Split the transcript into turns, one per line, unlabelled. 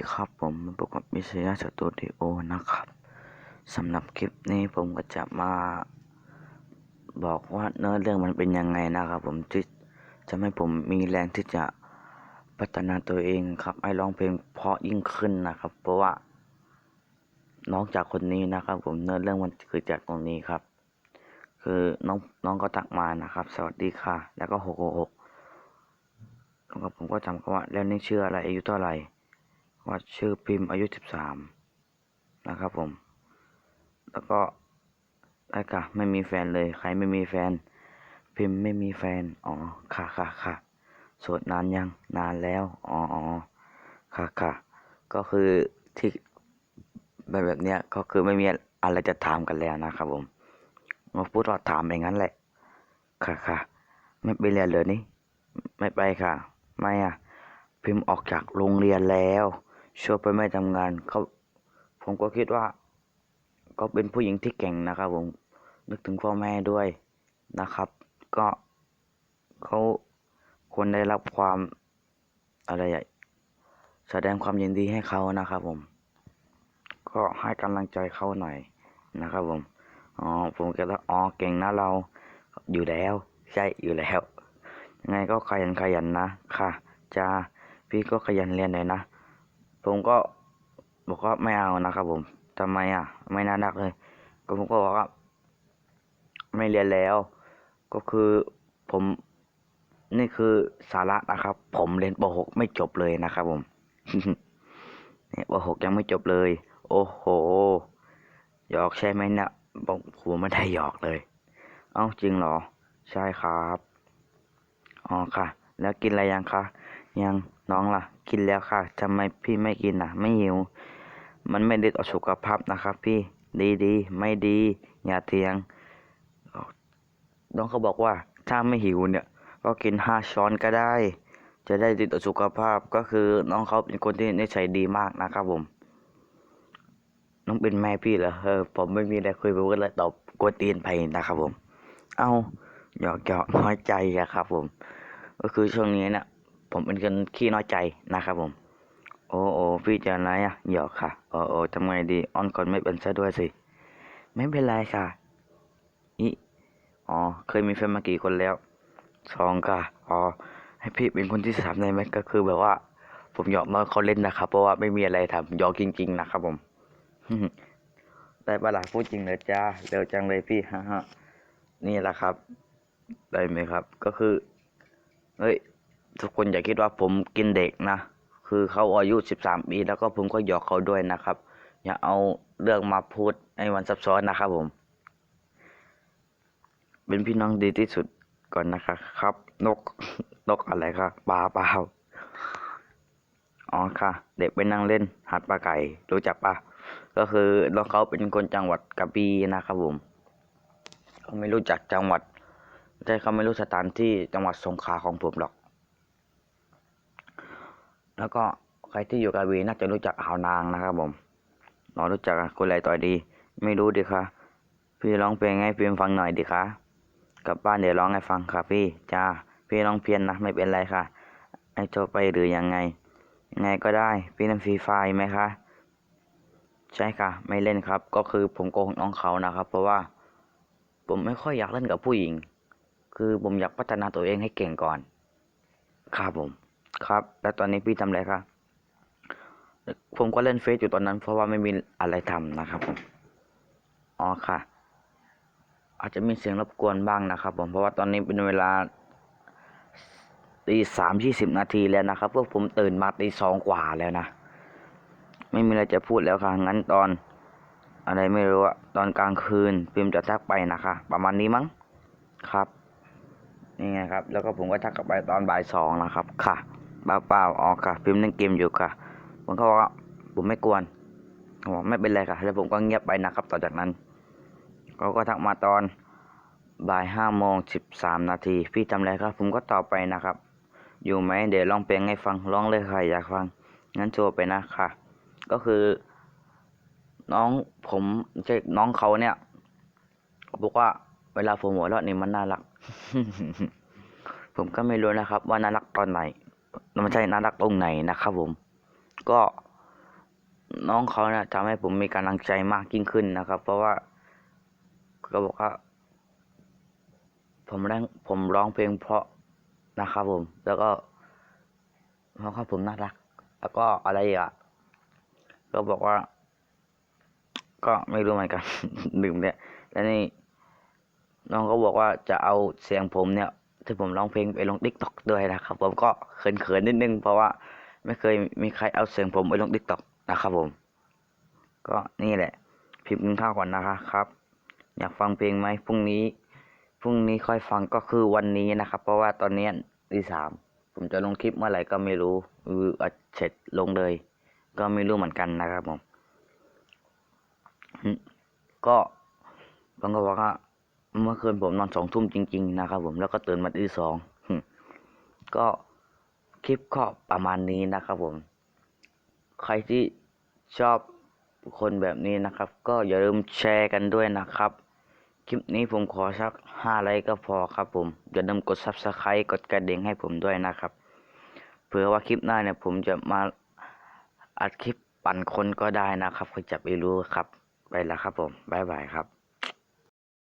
ดีครับผมมาพบกับมิสยาสตูดิโอนะครับสำหรับคลิปนี้ผมก็จะมาบอกว่าเนื้อเรื่องมันเป็นยังไงนะครับผมที่จะให้ผมมีแรงที่จะพัฒนาตัวเองครับให้ร้องเพลงเพราะยิ่งขึ้นนะครับ เพราะว่าน้องจากคนนี้นะครับ ผมเนื้อเรื่องมันคือจากตรงนี้ครับ คือน้องน้องก็ทักมานะครับ สวัสดีค่ะ แล้วก็หกหกแล้วก็ผมก็จำเขาว่าแล้วนี่ชื่ออะไรอายุเท่าไหร่ ว่าชื่อพิมพ์อายุสิบสามนะครับผม แล้วก็ไอ้ค่ะ ไม่มีแฟนเลย ใครไม่มีแฟน พิมพ์ไม่มีแฟน อ๋อ ค่ะค่ะค่ะโสดนานยัง นานแล้ว อ๋ออ๋อค่ะค่ะ ก็คือที่แบบแบบเนี้ยก็คือไม่มีอะไรจะถามกันแล้วนะครับผมมาพูดว่าถามอย่างนั้นแหละ ค่ะค่ะ ไม่ไปเรียนเลยนี่ ไม่ไปค่ะ ไม่อะ พิมพ์ออกจากโรงเรียนแล้ว ชวยไปไม่ทำงานเขาผมก็คิดว่าก็เป็นผู้หญิงที่เก่งนะครับ ผมนึกถึงพ่อแม่ด้วยนะครับ ก็เขาควรได้รับความอะไรแสดงความยินดีให้เขานะครับผม ก็ให้กำลังใจเขาหน่อยนะครับผมอ๋อผมก็แล้วอ๋อเก่งนะเราอยู่แล้ว ใช่อยู่แล้วยังไงก็ขยันขยันนะค่ะจ้าพี่ก็ขยันเรียนหน่อยนะ ผมก็บอกว่าไม่เอานะครับผมทำไมอะ ไม่น่ารักเลย ก็ผมก็บอกว่า ไม่เรียนแล้ว ก็คือผมนี่คือสาระนะครับ ผมเรียนป .6 ไม่จบเลยนะครับผมเนี่ยป .6 ยังไม่จบเลย โอ้โหหยอกใช่ไหมเนี่ยบอกผมไม่ได้หยอกเลย เอ้าจริงเหรอ ใช่ครับ อ๋อค่ะ แล้วกินอะไรยังคะ ยัง น้องล่ะ กินแล้วค่ะทำไมพี่ไม่กินอะ ไม่หิว มันไม่ดีต่อสุขภาพนะครับ พี่ดีดีไม่ดี อย่าเถียง น้องเขาบอกว่า ถ้าไม่หิวเนี่ย ก็กินห้าช้อนก็ได้ จะได้ดีต่อสุขภาพก็คือน้องเขาเป็นคนที่นิสัยดีมากนะครับผม น้องเป็นแม่พี่เหรอเออผมไม่มีอะไรคุยผมก็เลยตอบกวนตีนไปนะครับผม เอาหยอกหยอกน้อยใจอะครับผม ก็คือช่วงนี้เนี่ย ผมเป็นคนขี้น้อยใจนะครับผม โอ้โอ้พี่จะอะไรอะหยอกค่ะ โอ้โอ้ทำไงดีออนก่อนไม่เป็นซะด้วยสิ ไม่เป็นไรค่ะอีอ๋อ เคยมีแฟนมากี่คนแล้วสองค่ะ อ๋อ ให้พี่เป็นคนที่สามได้ไหมก็คือแบบว่า ผมหยอกน้องเขาเล่นนะครับ เพราะว่าไม่มีอะไรทำหยอกจริง ๆ นะครับผมได้ปะล่ะพูดจริงเลยจ้าเร็วจังเลยพี่ฮ่าฮะนี่แหละครับ ได้ไหมครับ ก็คือ เฮ้ย ทุกคนอย่าคิดว่าผมกินเด็กนะ คือเขาอายุสิบสามปี แล้วก็ผมก็หยอกเขาด้วยนะครับ อย่าเอาเรื่องมาพูดให้มันซับซ้อนนะครับผม เป็นพี่น้องดีที่สุดก่อนนะครับครับ นก นกอะไรครับปลาเปล่าอ๋อค่ะ เด็กไปนั่งเล่นหัดปลาไก่ รู้จักปะก็คือน้องเขาเป็นคนจังหวัดกระบี่นะครับผมเขาไม่รู้จักจังหวัดใช่เขาไม่รู้สถานที่จังหวัดสงขลาของผมหรอก แล้วก็ใครที่อยู่กระบี่น่าจะรู้จักอ่าวนางนะครับผมน้อรู้จักคนไรต่อยดี ไม่รู้ดิคะพี่ร้องเพลงให้พี่ฟังหน่อยดิคะกลับบ้านเดี๋ยวร้องให้ฟังค่ะพี่จ้าพี่ร้องเพี้ยนนะไม่เป็นไรค่ะ ไอโจไปหรือยังไงยังไงก็ได้พี่เล่นฟรีไฟไหมคะ ใช่ค่ะ ไม่เล่นครับ ก็คือผมโกหกน้องเขานะครับ เพราะว่า ผมไม่ค่อยอยากเล่นกับผู้หญิง คือผมอยากพัฒนาตัวเองให้เก่งก่อน ครับผม ครับ แล้วตอนนี้พี่ทำอะไรครับผมก็เล่นเฟซอยู่ตอนนั้น เพราะว่าไม่มีอะไรทำนะครับผมอ๋อค่ะ อาจจะมีเสียงรบกวนบ้างนะครับ ผมเพราะว่าตอนนี้เป็นเวลาตีสามยี่สิบนาทีแล้วนะครับพวกผมตื่นมาตีสองกว่าแล้วนะไม่มีอะไรจะพูดแล้วค่ะงั้นตอน อะไรไม่รู้อะตอนกลางคืนพิมจะทักไปนะคะ ประมาณนี้มั้งครับนี่ไงครับ แล้วก็ผมก็ทักกลับไปตอนบ่ายสองนะครับค่ะ เปล่าเปล่าอ๋อค่ะ พิมพ์เล่นเกมอยู่ค่ะผมก็บอกว่าผมไม่กวนผมบอกไม่เป็นไรค่ะ แล้วผมก็เงียบไปนะครับ ต่อจากนั้นเขาก็ทักมาตอนบ่ายห้าโมงสิบสามนาที พี่ทำอะไรครับ ผมก็ตอบไปนะครับ อยู่ไหมเดี๋ยวร้องเพลงให้ฟังร้องเลยค่ะอยากฟัง งั้นโชว์ไปนะค่ะ ก็คือ น้องผมใช่น้องเขาเนี่ยบอกว่าเวลาผมหัวเราะนี่มันน่ารัก ผมก็ไม่รู้นะครับ ว่าน่ารักตอนไหน ไม่ใช่น่ารักตรงไหนนะครับผม ก็น้องเขาเนี่ยทำให้ผมมีกำลังใจมากยิ่งขึ้นนะครับ เพราะว่าก็บอกว่าผมร้องผมร้องเพลงเพราะนะครับผม แล้วก็เพราะว่าผมน่ารัก แล้วก็อะไรอีกอะ ก็บอกว่า ก็ไม่รู้เหมือนกัน ดื่มเนี่ย แล้วนี่น้องก็บอกว่าจะเอาเสียงผมเนี่ย ที่ผมร้องเพลงไปลงทิกต็อกด้วยนะครับ ผมก็เขินๆนิดนึง เพราะว่าไม่เคยมีใครเอาเสียงผมไปลงทิกต็อกนะครับผม ก็นี่แหละ พิมพ์กินข้าวก่อนนะคะครับ อยากฟังเพลงไหมพรุ่งนี้พรุ่งนี้ค่อยฟังก็คือวันนี้นะครับ เพราะว่าตอนนี้ตีสามผมจะลงคลิปเมื่อไหร่ก็ไม่รู้หรืออาจเสร็จลงเลย ก็ไม่รู้เหมือนกันนะครับผมก็ผมก็บอกว่า เมื่อคืนผมนอนสองทุ่มจริง ๆ นะครับ ผมแล้วก็ตื่นมาตีสองก็คลิปก็ประมาณนี้นะครับ ผม ใครที่ชอบคนแบบนี้นะครับ ก็อย่าลืมแชร์กันด้วยนะครับ คลิปนี้ผมขอสักห้าไลค์ก็พอครับ ผมอย่าลืมกด subscribe กดกระดิ่งให้ผมด้วยนะครับเผื่อว่าคลิปหน้าเนี่ยผมจะมาอัดคลิปปั่นคนก็ได้นะครับใครจะไปรู้ครับ ไปแล้วครับผมบ๊ายบายครับ